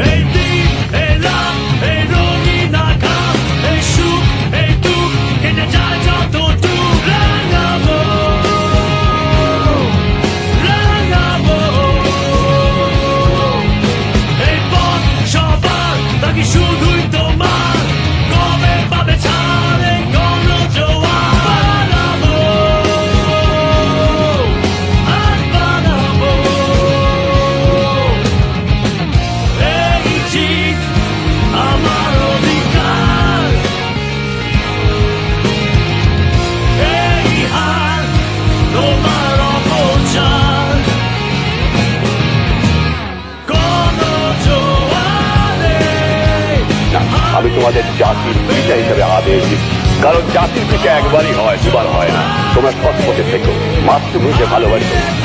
Amen. আমি তোমাদের জাতির পিতা হিসেবে আদেশ দিচ্ছি। কারণ জাতির পিতা একবারই হয়, দুবার হয় না। তোমরা সৎ পথে থেকো, মাতৃভূমিকে ভালোবাসো।